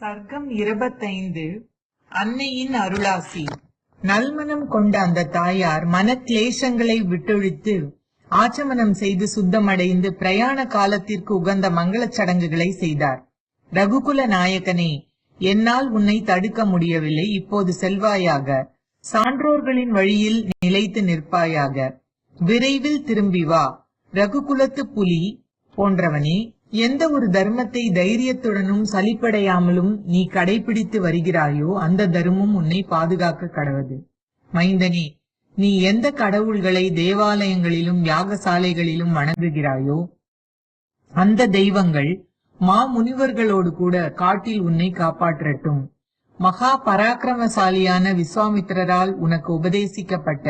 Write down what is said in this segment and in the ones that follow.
சர்க்கம் இருபத்தைந்து அன்னையின் அருளாசி. நல்மனம் கொண்ட அந்த தாயார் மனக்லேசங்களை விட்டொழித்து ஆச்சமனம் செய்து சுத்தமடைந்து பிரயாண காலத்திற்கு உகந்த மங்களச் சடங்குகளை செய்தார். ரகுகுல நாயகனே என்னால் உன்னை தடுக்க முடியவில்லை. இப்போது செல்வாயாக. சான்றோர்களின் வழியில் நிலைத்து நிற்பாயாக. விரைவில் திரும்பி வா. ரகுகுலத்து புலி போன்றவனே எந்த ஒரு தர்மத்தை தைரியத்துடனும் சலிப்படையாமலும் நீ கடைபிடித்து வருகிறாயோ அந்த தர்மம் உன்னை பாதுகாக்க கடவது. மைந்தனே நீ எந்த கடவுள்களை தேவாலயங்களிலும் யாகசாலைகளிலும் வணங்குகிறாயோ அந்த தெய்வங்கள் மா முனிவர்களோடு கூட காட்டில் உன்னை காப்பாற்றட்டும். மகா பராக்கிரமசாலியான விஸ்வாமித்திரரால் உனக்கு உபதேசிக்கப்பட்ட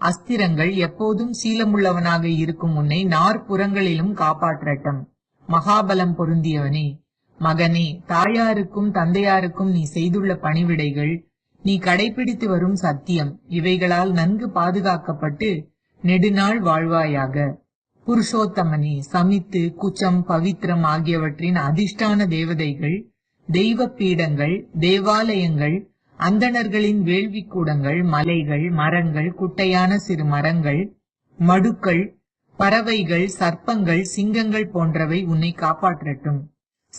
அஸ்திரங்கள் எப்போதும் சீலமுள்ளவனாக இருக்கும் உன்னை நாற்புறங்களிலும் காப்பாற்றட்டும். மகாபலம் பொருந்தியவனே மகனே தாயாருக்கும் தந்தையாருக்கும் நீ செய்துள்ள பணிவிடைகள் நீ கடைபிடித்து வரும் சத்தியம் இவைகளால் நன்கு பாதுகாக்கப்பட்டு நெடுநாள் வாழ்வாயாக. புருஷோத்தமனே சமித்து குச்சம் பவித்ரம் ஆகியவற்றின் அதிஷ்டான தேவதைகள் தெய்வ பீடங்கள் தேவாலயங்கள் அந்தணர்களின் வேள்விக்கூடங்கள் மலைகள் மரங்கள் குட்டையான சிறு மரங்கள் மடுக்கள் பறவைகள் சர்ப்பங்கள் சிங்கங்கள் போன்றவை உன்னை காப்பாற்றட்டும்.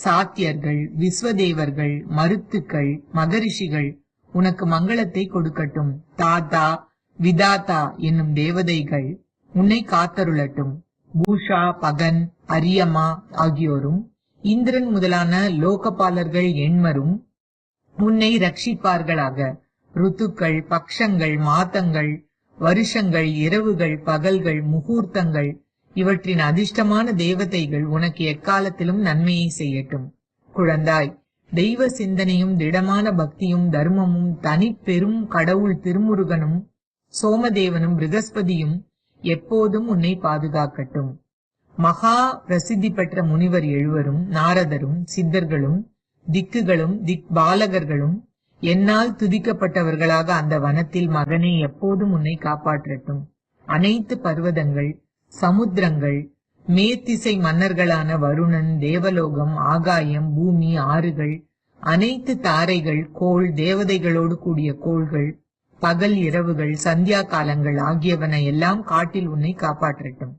சாத்தியர்கள் விஸ்வதேவர்கள் மருத்துக்கள் மகரிஷிகள் உனக்கு மங்களத்தை கொடுக்கட்டும். தாத்தா விதாத்தா என்னும் தேவதைகள் உன்னை காத்தருளட்டும். பூஷா பகன் அரியம்மா ஆகியோரும் இந்திரன் முதலான லோகபாலர்கள் எண்மரும் உன்னை ரட்சிப்பார்களாக. ருத்துக்கள் பக்ஷங்கள் மாதங்கள் வருஷங்கள் இரவுகள் பகல்கள் முகூர்த்தங்கள் இவற்றின் அதிர்ஷ்டமான தேவதைகள் உனக்கு எக்காலத்திலும் நன்மையை செய்யட்டும். குழந்தாய் தெய்வ சிந்தனையும் திடமான பக்தியும் தர்மமும் தனிப்பெரும் கடவுள் திருமுருகனும் சோமதேவனும் பிரகஸ்பதியும் எப்போதும் உன்னை பாதுகாக்கட்டும். மகா பிரசித்தி பெற்ற முனிவர் எழுவரும் நாரதரும் சித்தர்களும் திக்குகளும் திக் பாலகர்களும் என்னால் துதிக்கப்பட்டவர்களாக அந்த வனத்தில் மகனே எப்போதும் உன்னை காப்பாற்றட்டும். அனைத்து பர்வதங்கள் சமுத்திரங்கள் மேத்திசை மன்னர்களான வருணன் தேவலோகம் ஆகாயம் பூமி ஆறுகள் அனைத்து தாரைகள் கோள் தேவதைகளோடு கூடிய கோள்கள் பகல் இரவுகள் சந்தியா காலங்கள் ஆகியவன எல்லாம் காட்டில் உன்னை காப்பாற்றட்டும்.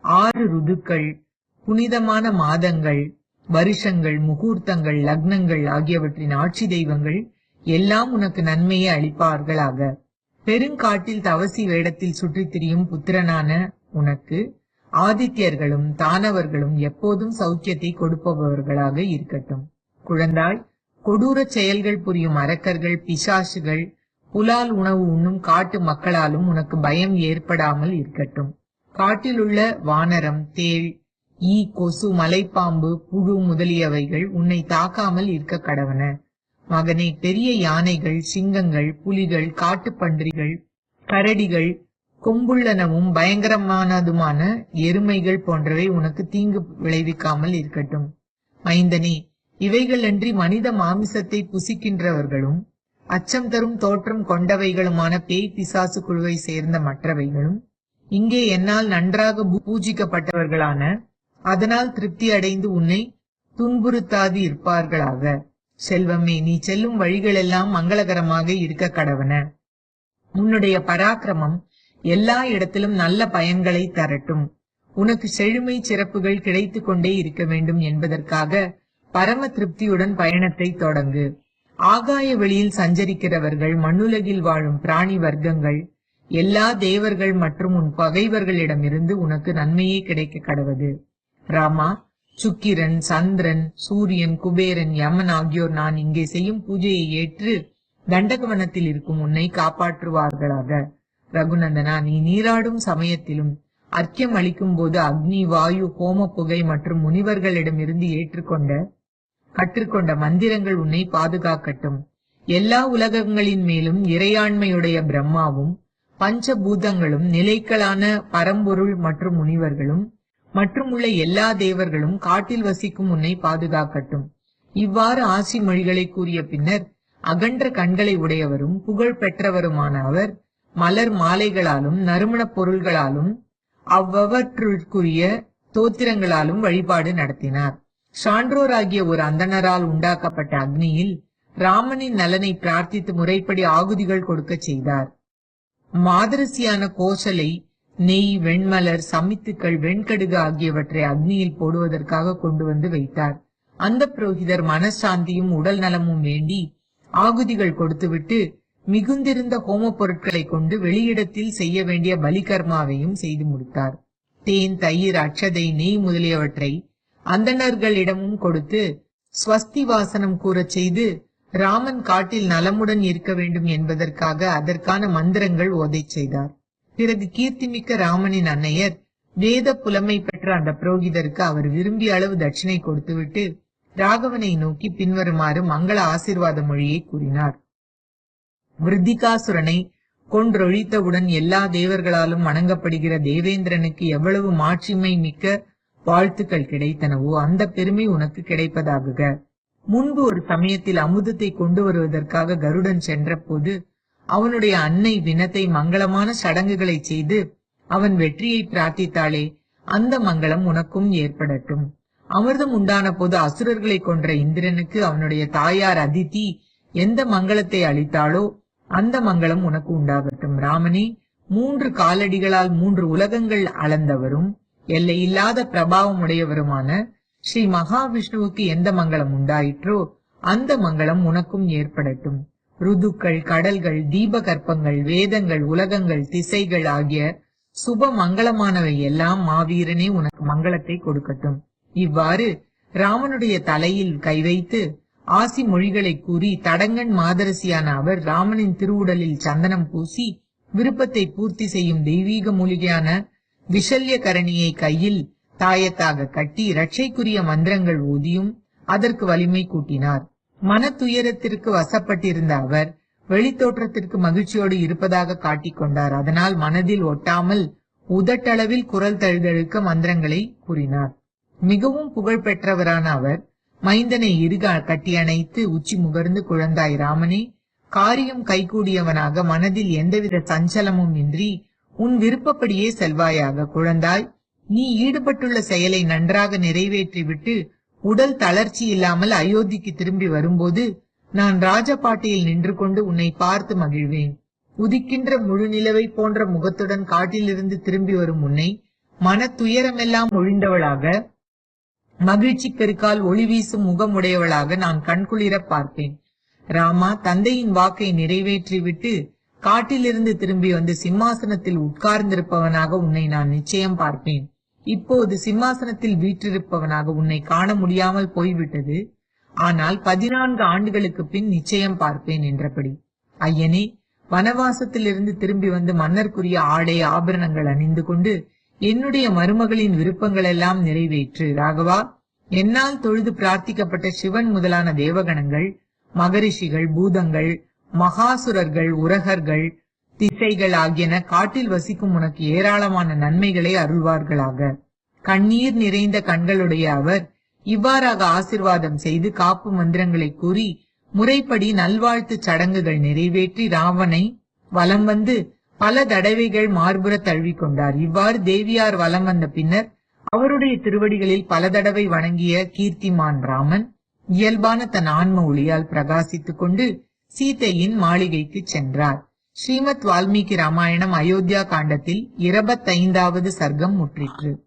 ஆறு ருதுக்கள் புனிதமான மாதங்கள் வருஷங்கள் முகூர்த்தங்கள் லக்னங்கள் ஆகியவற்றின் ஆட்சி தெய்வங்கள் எல்லாம் உனக்கு நன்மையை அளிப்பார்களாக. பெருங்காட்டில் தவசி வேடத்தில் சுற்றித் திரியும் புத்திரனான உனக்கு ஆதித்யர்களும் தானவர்களும் எப்போதும் சௌக்கியத்தை கொடுப்பவர்களாக இருக்கட்டும். குழந்தாய் கொடூர செயல்கள் புரியும் அரக்கர்கள் பிசாசுகள் புலால் உணவு உண்ணும் காட்டு மக்களாலும் உனக்கு பயம் ஏற்படாமல் இருக்கட்டும். காட்டில் உள்ள வானரம் தேள் ஈ கொசு மலைப்பாம்பு புழு முதலியவைகள் உன்னை தாக்காமல் இருக்க கடவன. மகனே பெரிய யானைகள் சிங்கங்கள் புலிகள் காட்டுப்பன்றிகள் கரடிகள் கொம்புள்ளனவும் பயங்கரமானதுமான எருமைகள் போன்றவை உனக்கு தீங்கு விளைவிக்காமல் இருக்கட்டும். மைந்தனே இவைகளன்றி மனித மாமிசத்தை புசிக்கின்றவர்களும் அச்சம் தரும் தோற்றம் கொண்டவைகளுமான பேய் பிசாசு குழுவை சேர்ந்த மற்றவைகளும் இங்கே என்னால் நன்றாக பூஜிக்கப்பட்டவர்களான அதனால் திருப்தி அடைந்து உன்னை துன்புறுத்தாது இருப்பார்களாக. செல்வமே நீ செல்லும் வழிகளெல்லாம் மங்களகரமாக இருக்க கடவன. உன்னுடைய பராக்கிரமம் எல்லா இடத்திலும் நல்ல பயன்களை தரட்டும். உனக்கு செழுமை சிறப்புகள் கிடைத்துக் கொண்டே இருக்க வேண்டும் என்பதற்காக பரம திருப்தியுடன் பயணத்தை தொடங்கு. ஆகாய வெளியில் சஞ்சரிக்கிறவர்கள் மண்ணுலகில் வாழும் பிராணி வர்க்கங்கள் எல்லா தேவர்கள் மற்றும் உன் பகைவர்களிடமிருந்து உனக்கு நன்மையே கிடைக்க கடவது. ராமா சுக்கிரன் சந்திரன் சூரியன் குபேரன் யமன் ஆகியோர் நான் இங்கே செய்யும் பூஜையை ஏற்று தண்டகவனத்தில் இருக்கும் உன்னை காப்பாற்றுவார்களாக. ரகுநந்தனா நீ நீராடும் சமயத்திலும் அர்க்கியம் அளிக்கும் போது அக்னி வாயு ஹோம புகை மற்றும் முனிவர்களிடமிருந்து ஏற்றுக்கொண்ட கற்றுக்கொண்ட மந்திரங்கள் உன்னை பாதுகாக்கட்டும். எல்லா உலகங்களின் மேலும் இறையாண்மையுடைய பிரம்மாவும் பஞ்சபூதங்களும் நிலைக்களான பரம்பொருள் மற்றும் முனிவர்களும் மற்றும் உள்ள எல்லா தேவர்களும் காட்டில் வசிக்கும் உன்னை பாதுகாக்கட்டும். இவ்வாறு ஆசி மொழிகளை கூறிய பின்னர் அகன்ற கண்களை உடையவரும் புகழ் பெற்றவருமான அவர் மலர் மாலைகளாலும் நறுமணப் பொருள்களாலும் அவ்வவற்றுக்குரிய தோத்திரங்களாலும் வழிபாடு நடத்தினார். சான்றோர் ஆகிய ஒரு அந்தணரால் உண்டாக்கப்பட்ட அக்னியில் ராமனின் நலனை பிரார்த்தித்து முறைப்படி ஆகுதிகள் கொடுக்க செய்தார். மாதரசியான கோசலை நெய் வெண்மலர் சமித்துக்கள் வெண்கடுகு ஆகியவற்றை அக்னியில் போடுவதற்காக கொண்டு வந்து வைத்தார். அந்த புரோகிதர் மனசாந்தியும் உடல் நலமும் வேண்டி ஆகுதிகள் கொடுத்துவிட்டு மிகுந்திருந்த ஹோம பொருட்களை கொண்டு வெளியிடத்தில் செய்ய வேண்டிய பலிகர்மாவையும் செய்து முடித்தார். தேன் தயிர் அச்சதை நெய் முதலியவற்றை அந்தணர்களிடமும் கொடுத்து ஸ்வஸ்தி வாசனம் கூறச் செய்து ராமன் காட்டில் நலமுடன் இருக்க வேண்டும் என்பதற்காக அதற்கான மந்திரங்கள் ஓதை செய்தார். பிறகு கீர்த்திமிக்க ராமனின் அன்னையர் வேத புலமை பெற்ற அந்த புரோகிதருக்கு அவர் விரும்பிய அளவு தட்சிணை கொடுத்துவிட்டு ராகவனை நோக்கி பின்வருமாறு மங்கள ஆசிர்வாத மொழியை கூறினார். விருத்திகாசுரனை கொன்றொழித்தவுடன் எல்லா தேவர்களாலும் வணங்கப்படுகிற தேவேந்திரனுக்கு எவ்வளவு மாட்சிமை மிக்க வாழ்த்துக்கள் கிடைத்தனவோ அந்த பெருமை உனக்கு கிடைப்பதாகுக. முன்பு ஒரு சமயத்தில் அமுதத்தை கொண்டு வருவதற்காக கருடன் சென்றபோது அவனுடைய அன்னை வினத்தை மங்களமான சடங்குகளை செய்து அவன் வெற்றியை பிரார்த்தித்தாளே அந்த மங்களம் உனக்கும் ஏற்படட்டும். அமிர்தம் உண்டான போது அசுரர்களை கொன்ற இந்திரனுக்கு அவனுடைய தாயார் அதித்தி எந்த மங்களத்தை அளித்தாளோ அந்த மங்களம் உனக்கு உண்டாகட்டும். ராமனே மூன்று காலடிகளால் மூன்று உலகங்கள் அளந்தவரும் எல்லையில்லாத பிரபாவம் உடையவருமான ஸ்ரீ மகாவிஷ்ணுவுக்கு எந்த மங்களம் உண்டாயிற்றோ அந்த மங்களம் உனக்கும் ஏற்படட்டும். ருதுக்கள் கடல்கள் தீபகற்பங்கள் வேதங்கள் உலகங்கள் திசைகள் ஆகிய சுப மங்களமானவை எல்லாம் மாவீரனே உனக்கு மங்களத்தை கொடுக்கட்டும். இவ்வாறு ராமனுடைய தலையில் கை வைத்து ஆசி மொழிகளை கூறி தடங்கன் மாதரசியான அவர் ராமனின் திருவுடலில் சந்தனம் பூசி விருப்பத்தை பூர்த்தி செய்யும் தெய்வீக மூலிகையான விஷல்ய கரணியை கையில் தாயத்தாக கட்டி ரட்சைக்குரிய மந்திரங்கள் ஊதியும் அதற்கு வலிமை கூட்டினார். மன துயரத்திற்கு வசப்பட்டிருந்த அவர் வெளித்தோற்றத்திற்கு மகிழ்ச்சியோடு இருப்பதாக காட்டிக் கொண்டார். அதனால் மனதில் ஒட்டாமல் உதட்டளவில் குரல் தழுதழுக்க மந்திரங்களை கூறினார். மிகவும் புகழ் பெற்றவரான அவர் மைந்தனை இருக கட்டியணைத்து உச்சி முகர்ந்து குழந்தாய் ராமனே காரியம் கைகூடியவனாக மனதில் எந்தவித சஞ்சலமும் இன்றி உன் விருப்பப்படியே செல்வாயாக குழந்தாய். நீ ஈடுபட்டுள்ள செயலை நன்றாக நிறைவேற்றிவிட்டு உடல் தளர்ச்சி இல்லாமல் அயோத்திக்கு திரும்பி வரும்போது நான் ராஜபாட்டியில் நின்று கொண்டு உன்னை பார்த்து மகிழ்வேன். உதிக்கின்ற முழு நிலவை போன்ற முகத்துடன் காட்டிலிருந்து திரும்பி வரும் உன்னை மன துயரமெல்லாம் ஒழிந்தவளாக மகிழ்ச்சி பெருக்கால் ஒளி வீசும் முகமுடையவளாக நான் கண்குளிர பார்ப்பேன். ராமா தந்தையின் வாக்கை நிறைவேற்றிவிட்டு காட்டிலிருந்து திரும்பி வந்து சிம்மாசனத்தில் உட்கார்ந்திருப்பவனாக உன்னை நான் நிச்சயம் பார்ப்பேன். இப்போது சிம்மாசனத்தில் வீற்றிருப்பவனாக உன்னை காண முடியாமல் போய்விட்டது. ஆனால் பதினான்கு ஆண்டுகளுக்கு பின் நிச்சயம் பார்ப்பேன் என்றபடி. ஐயனே வனவாசத்திலிருந்து திரும்பி வந்து மன்னர்க்குரிய ஆடை ஆபரணங்கள் அணிந்து கொண்டு என்னுடைய மருமகளின் விருப்பங்கள் எல்லாம் நிறைவேற்று. ராகவா என்னால் தொழுது பிரார்த்திக்கப்பட்ட சிவன் முதலான தேவகணங்கள் மகரிஷிகள் பூதங்கள் மகாசுரர்கள் உரகர்கள் திசைகள் ஆகியன காட்டில் வசிக்கும் உனக்கு ஏராளமான நன்மைகளை அருள்வார்களாக. கண்ணீர் நிறைந்த கண்களுடைய அவர் இவ்வாறாக ஆசிர்வாதம் செய்து காப்பு மந்திரங்களை கூறி முறைப்படி நல்வாழ்த்து சடங்குகள் நிறைவேற்றி ராவனை வலம் வந்து பல தடவைகள் மார்புற தழுவிக்கொண்டார் இவ்வாறு தேவியார் வலம் வந்த பின்னர் அவருடைய திருவடிகளில் பல தடவை வணங்கிய கீர்த்திமான் ராமன் இயல்பான தன் ஆன்ம ஒளியால் பிரகாசித்துக் கொண்டு சீதையின் மாளிகைக்கு சென்றார். ஸ்ரீமத் வால்மீகி ராமாயணம் அயோத்தியா காண்டத்தில் இருபத்தைந்தாவது சர்க்கம் முற்றிற்று.